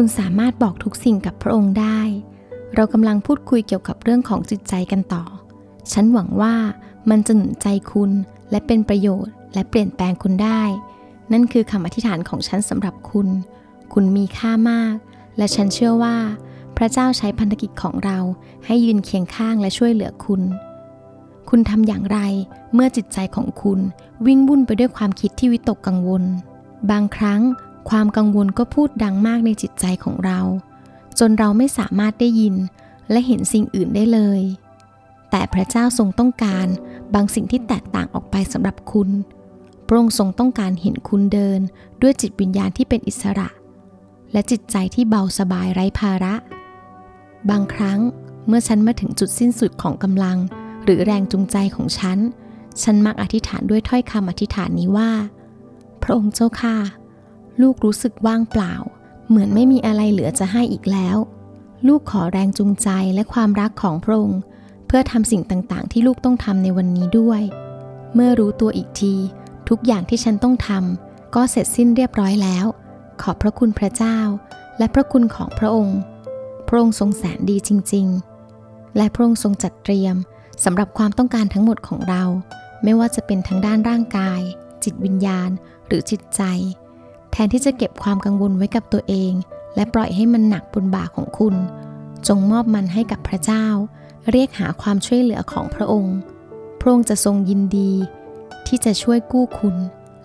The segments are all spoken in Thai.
คุณสามารถบอกทุกสิ่งกับพระองค์ได้ เรากำลังพูดคุยเกี่ยวกับเรื่องของจิตใจกันต่อ ฉันหวังว่ามันจะหนุนใจคุณและเป็นประโยชน์ และเปลี่ยนแปลงคุณได้ นั่นคือคำอธิษฐานของฉันสำหรับคุณ คุณมีค่ามาก และฉันเชื่อว่า พระเจ้าใช้พันธกิจของเราให้ยืนเคียงข้างและช่วยเหลือคุณ คุณทำอย่างไรเมื่อจิตใจของคุณวิ่งวุ่นไปด้วยความคิดที่วิตกกังวล บางครั้ง ความกังวลก็พูดดังมากในจิตใจของเรา จนเราไม่สามารถได้ยินและเห็นสิ่งอื่นได้เลย แต่พระเจ้าทรงต้องการบางสิ่งที่แตกต่างออกไปสำหรับคุณ พระองค์ทรงต้องการเห็นคุณเดิน ด้วยจิตวิญญาณที่เป็นอิสระ และจิตใจที่เบาสบายไร้ภาระ บางครั้งเมื่อฉันมาถึงจุดสิ้นสุดของกำลัง หรือแรงจูงใจของฉัน ฉันมักอธิษฐานด้วยถ้อยคำอธิษฐานนี้ว่า พระองค์เจ้าค่ะ ลูกรู้สึกว่างเปล่า เหมือนไม่มีอะไรเหลือจะให้อีกแล้ว ลูกขอแรงจูงใจและความรักของพระองค์เพื่อทำสิ่งต่างๆ ที่ลูกต้องทำในวันนี้ด้วย เมื่อรู้ตัวอีกที ทุกอย่างที่ฉันต้องทำก็เสร็จสิ้นเรียบร้อยแล้ว ขอบพระคุณพระเจ้า และพระคุณของพระองค์ พระองค์ทรงแสนดีจริง ๆ และพระองค์ทรงจัดเตรียมสำหรับความต้องการทั้งหมดของเรา ไม่ว่าจะเป็นทั้งด้านร่างกาย จิตวิญญาณ หรือจิตใจ แทนที่จะเก็บความกังวลไว้กับตัวเอง และปล่อยให้มันหนักบนบ่าของคุณ จงมอบมันให้กับพระเจ้า เรียกหาความช่วยเหลือของพระองค์ พระองค์จะทรงยินดี ที่จะช่วยกู้คุณ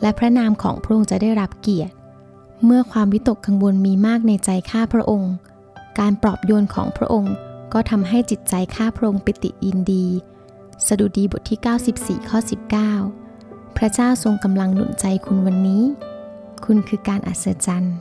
และพระนามของพระองค์จะได้รับเกียรติ เมื่อความวิตกกังวลมีมากในใจข้าพระองค์ การปลอบโยนของพระองค์ก็ทำให้จิตใจข้าพระองค์ปิติยินดี สดุดีบทที่ 94 ข้อ 19 พระเจ้าทรงกำลังหนุนใจคุณวันนี้ คุณคือการอัศจรรย์